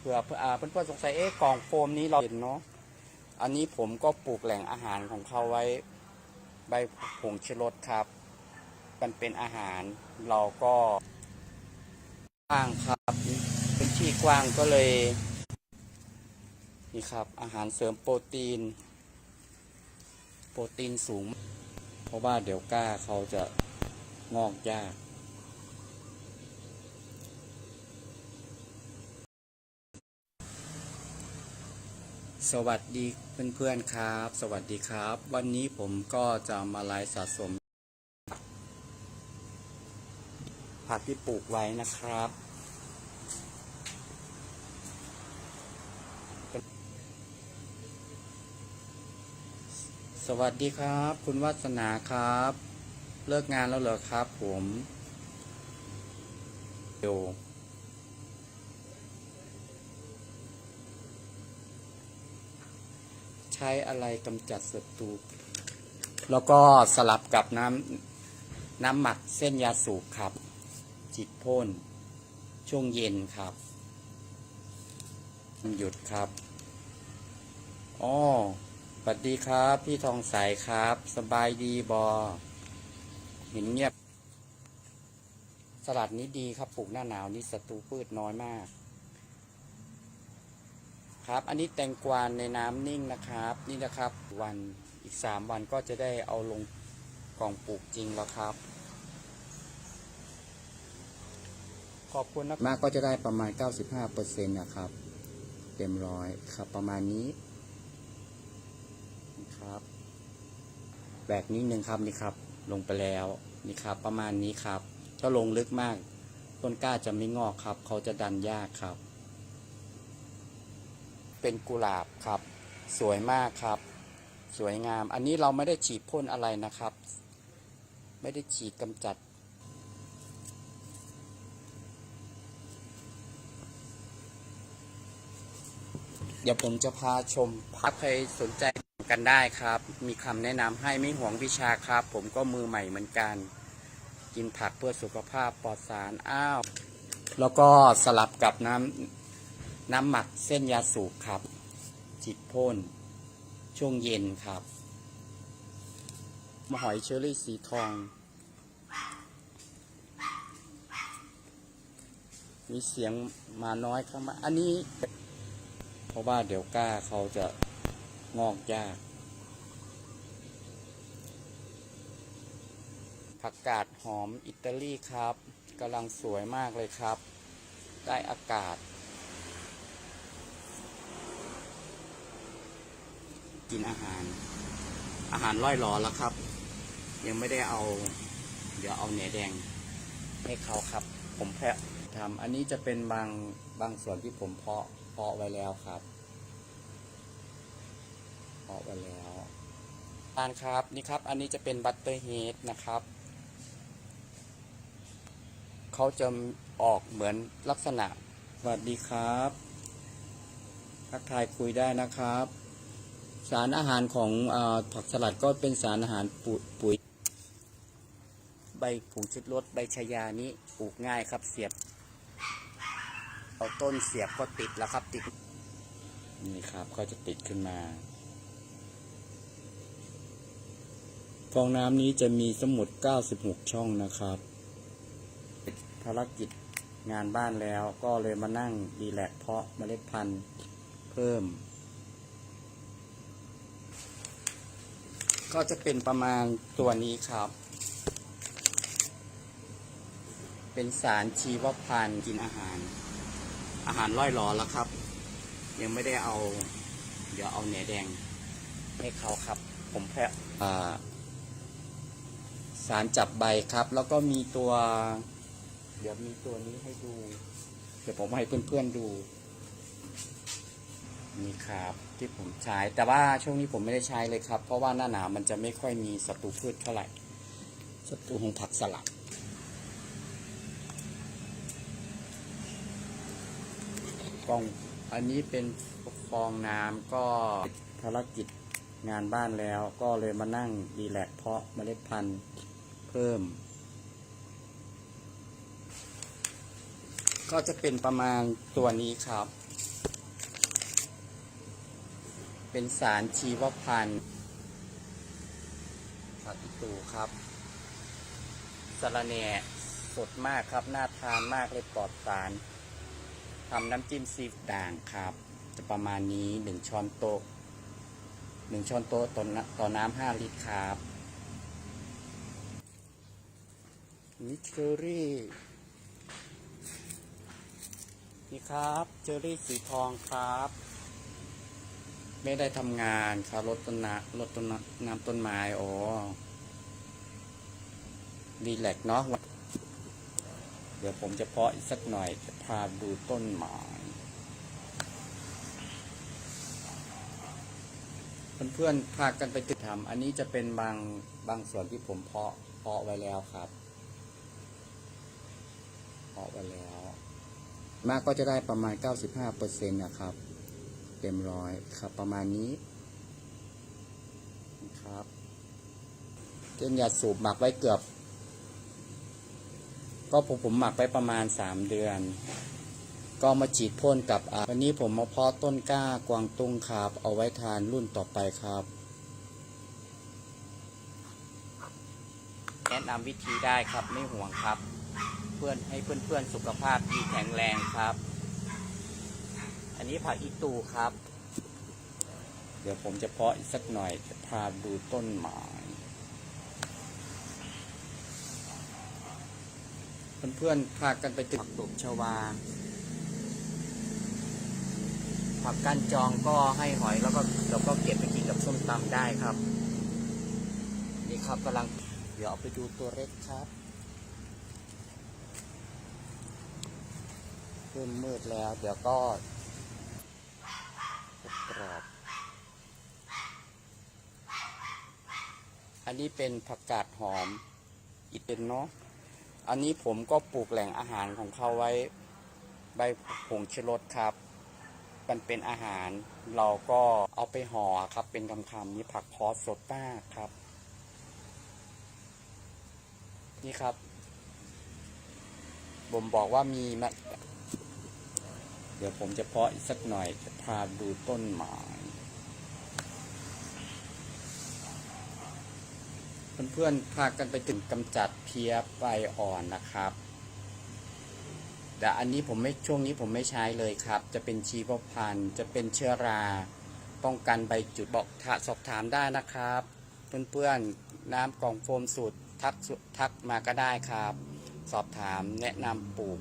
เผื่อเพื่อเพื่อนๆสงสัยเอ๊ะกล่องโฟมนี้เราเห็นเนาะอันนี้ผมก็ปลูกแหล่งอาหารของเขาไว้ใบผงชูรสครับ มันเป็นอาหารเราก็กว้างครับเป็นที่กว้างก็เลยนี่ครับ อาหารเสริมโปรตีน โปรตีนสูง เพราะว่าเดี๋ยวกล้าเขาจะงอกยาก สวัสดีเพื่อนๆครับ สวัสดีครับ วันนี้ผมก็จะมาไลฟ์สะสม ผักที่ปลูกไว้นะครับ สวัสดีครับ คุณวัฒนาครับ เลิกงานแล้วเหรอครับผมเดี๋ยว ช้อะไรกำจัดศัตรูแล้วก็สลับกับน้ำน้ำหมักเส้นยาสูบครับ จิตพ่น ช่วงเย็นครับหยุดครับอ๋อสวัสดีครับ พี่ทองใสครับ สบายดีบอเห็นเงียบ สลัดนี้ดีครับปลูกหน้าหนาวนี่ศัตรูพืชน้อยมาก ครับ อันนี้แตงกวาในน้ำนิ่งนะครับ นี่นะครับ วันอีกสามวันก็จะได้เอาลงกล่องปลูกจริงแล้วครับ ขอบคุณนะมากก็จะได้ประมาณ 95%นะครับ เต็มร้อยครับประมาณนี้ครับแบกนิดนึงครับนี่ครับ ลงไปแล้วนี่ครับ ประมาณนี้ครับ ถ้าลงลึกมาก ต้นกล้าจะไม่งอกครับ เขาจะดันยากครับ เป็นกุหลาบครับ สวยมากครับ สวยงาม อันนี้เราไม่ได้ฉีดพ่นอะไรนะครับ ไม่ได้ฉีดกำจัด เดี๋ยวผมจะพาชมพักใครสนใจกันได้ครับ มีคำแนะนำให้ไม่ห่วงวิชาครับ ผมก็มือใหม่เหมือนกัน กินผักเพื่อสุขภาพปลอดสาร อ้าว แล้วก็สลับกับน้ำ น้ำหมักเส้นยาสูบครับ จิตพ่น ช่วงเย็นครับมหอยเชอรี่สีทอง มีเสียงมาน้อยเข้ามา อันนี้ เพราะว่าเดี๋ยวกล้าเขาจะงอกยากผักกาดหอมอิตาลีครับกำลังสวยมากเลยครับ ได้อากาศ กินอาหาร อาหารร่อยหลอแล้วครับ ยังไม่ได้เอา เดี๋ยวเอาเนื้อแดง ให้เขาครับ ผมแพะทำอันนี้จะเป็นบางบางส่วนที่ผมเพาะเพาะไว้แล้วครับเพาะไว้แล้วทานครับนี่ครับ อันนี้จะเป็นบัตเตอร์เฮดนะครับเขาจะออกเหมือนลักษณะสวัสดีครับ ทักทายคุยได้นะครับ สารอาหารของอผักสลัดก็เป็นสารอาหารปุ๋ยปุ๋ย ใบผงชุดรสใบชายานี้ปลูกง่ายครับเสียบ เอาต้นเสียบก็ติดแล้วครับติด นี่ครับก็จะติดขึ้นมา ฟองน้ำนี้จะมีสมุด 96 ช่องนะครับ ภารกิจงานบ้านแล้วก็เลยมานั่งดีแลกเพาะเมล็ดพันธุ์เพิ่ม ก็จะเป็นประมาณตัวนี้ครับ เป็นสารชีวพันธุ์กินอาหาร อาหารร่อยหลอแล้วครับ ยังไม่ได้เอา เดี๋ยวเอาเนื้อแดงให้เขาครับ ผมแพะสารจับใบครับ แล้วก็มีตัว เดี๋ยวมีตัวนี้ให้ดู เดี๋ยวผมให้เพื่อนๆดู นี่ครับ ที่ผมใช้ แต่ว่าช่วงนี้ผมไม่ได้ใช้เลยครับ เพราะว่าหน้าหนาวมันจะไม่ค่อยมีศัตรูพืชเท่าไหร่ศัตรูของผักสลัดกล่องอันนี้เป็นฟองน้ำก็ภารกิจงานบ้านแล้วก็เลยมานั่งดีแลกเพาะเมล็ดพันธุ์เพิ่ม ก็จะเป็นประมาณตัวนี้ครับ เป็นสารชีวพันธุ์ผักอีตูครับสะระแหน่สดมากครับ น่าทานมากเลยปลอดสารทำน้ำจิ้มซีฟด่างครับ จะประมาณนี้หนึ่งช้อนโต๊ะหนึ่งช้อนโต๊ะต่อน้ำต่อน้ำห้าลิตรครับนี่เชอรี่ นี่ครับเจอรี่สีทองครับ ไม่ได้ทำงานครับรถต้นน้ำรถต้นน้ำต้นไม้อ๋อรีแลกเนาะเดี๋ยวผมจะเพาะอีกสักหน่อยจะพาดูต้นไม้เพื่อนๆพากันไปติดทำอันนี้จะเป็นบางบางส่วนที่ผมเพาะเพาะไว้แล้วครับเพาะไว้แล้ว มากก็จะได้ประมาณ 95เปอร์เซ็นต์นะครับ เต็มร้อยครับประมาณนี้ครับเจนยาสูบหมักไว้เกือบ ก็ผมผมหมักไว้ประมาณ3เดือน ก็มาฉีดพ่นกับอ่าวันนี้ผมมาเพาะต้นกล้ากวางตุ้งครับ เอาไว้ทานรุ่นต่อไปครับแนะนำวิธีได้ครับไม่ห่วงครับ เพื่อนให้เพื่อนๆสุขภาพดีแข็งแรงครับ อันนี้ผักอีตูครับ เดี๋ยวผมจะเพาะอีกสักหน่อยจะพาดูต้นไม้เพื่อนๆพากันไปตึกผักตบชวา ผักก้านจองก็ให้หอยแล้วก็เราก็เก็บไปกินกับส้มตำได้ครับ นี่ครับกำลังเดี๋ยวเอาไปดูตัวเล็กครับเริ่มมืดแล้ว เดี๋ยวก็ กรอบ อันนี้เป็นผักกาดหอมอีเตนเนาะ อันนี้ผมก็ปลูกแหล่งอาหารของเขาไว้ ใบผงชูรสครับ มันเป็นอาหารเราก็เอาไปห่อครับ เป็นคำๆนี่ผักพอสสดมากครับ นี่ครับ ผมบอกว่ามีม เดี๋ยวผมจะเพาะอีกสักหน่อยจะพาดูต้นไม้เพื่อนๆพากันไปถึงกำจัดเพี้ยใบอ่อนนะครับแต่อันนี้ผมไม่ช่วงนี้ผมไม่ใช้เลยครับ จะเป็นชีวพันธุ์จะเป็นเชื้อราป้องกันใบจุดบอกถาสอบถามได้นะครับ เพื่อนๆน้ำกล่องโฟมสูตรทักทักมาก็ได้ครับ สอบถามแนะนำปลูก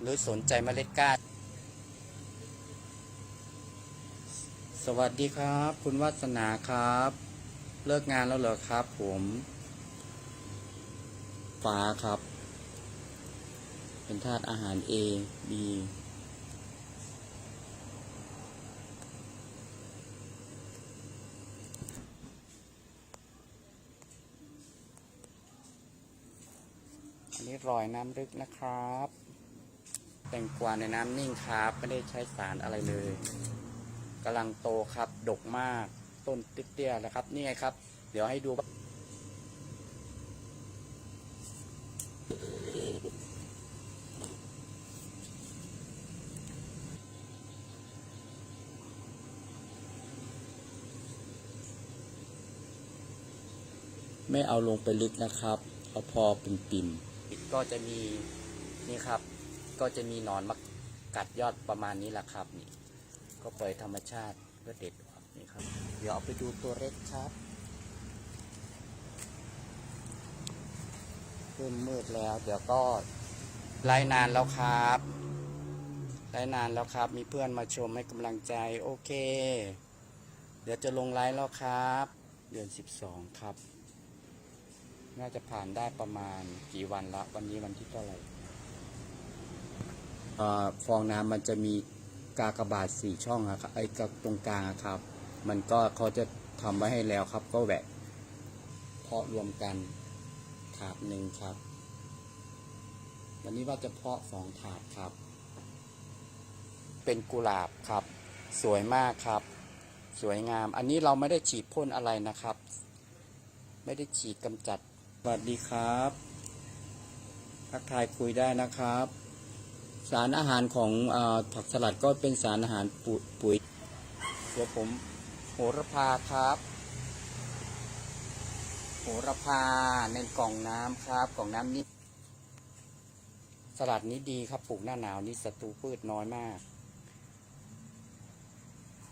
หรือสนใจเมล็ดกล้า สวัสดีครับ คุณวัฒนาครับ เลิกงานแล้วเหรอครับ ผม ฟ้าครับ เป็นธาตุอาหาร A B อันนี้รอยน้ำลึกนะครับ แตงกวาในน้ำนิ่งครับ ไม่ได้ใช้สารอะไรเลย กำลังโตครับ ดกมาก ต้นติดเตี้ยแล้วครับ นี่ไงครับ เดี๋ยวให้ดู ไม่เอาลงไปลึกนะครับ เอาพอปิ่มปิ่มๆก็จะมีนี่ครับ ก็จะมีหนอนมากัดยอดประมาณนี้แหละครับนี่ ก็ปล่อยธรรมชาติก็เด็ดออกนี่ครับ เดี๋ยวเอาไปดูตัวเล็กครับเริ่มมืดแล้ว เดี๋ยวก็ไล่นานแล้วครับไล่นานแล้วครับ มีเพื่อนมาชมให้กำลังใจ โอเค เดี๋ยวจะลงไลฟ์แล้วครับ เดือนสิบสองครับ น่าจะผ่านได้ประมาณกี่วันละ วันนี้วันที่เท่าไหร่ฟองน้ำมันจะมี กากบาทสี่ช่องอะครับไอ้กับตรงกลางอะครับ มันก็เขาจะทำไว้ให้แล้วครับ ก็แหวกเพาะรวมกันถาดหนึ่งครับ วันนี้ว่าจะเพาะสองถาดครับ เป็นกุหลาบครับ สวยมากครับ สวยงาม อันนี้เราไม่ได้ฉีดพ่นอะไรนะครับ ไม่ได้ฉีดกำจัดสวัสดีครับทักทายคุยได้นะครับ สารอาหารของอผักสลัดก็เป็นสารอาหารปุปุ๋ยเดี๋ยวผมโหระพาครับ โหระพาในกล่องน้ำครับ กล่องน้ำนี้ สลัดนี้ดีครับปลูกหน้าหนาวนี่ศัตรูพืชน้อยมาก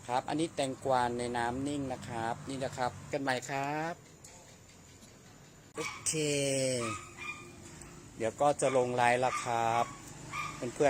ครับ อันนี้แตงกวาในน้ำนิ่งนะครับ นี่นะครับ กันใหม่ครับโอเค เดี๋ยวก็จะลงไลน์ล้วครับ เพื่อน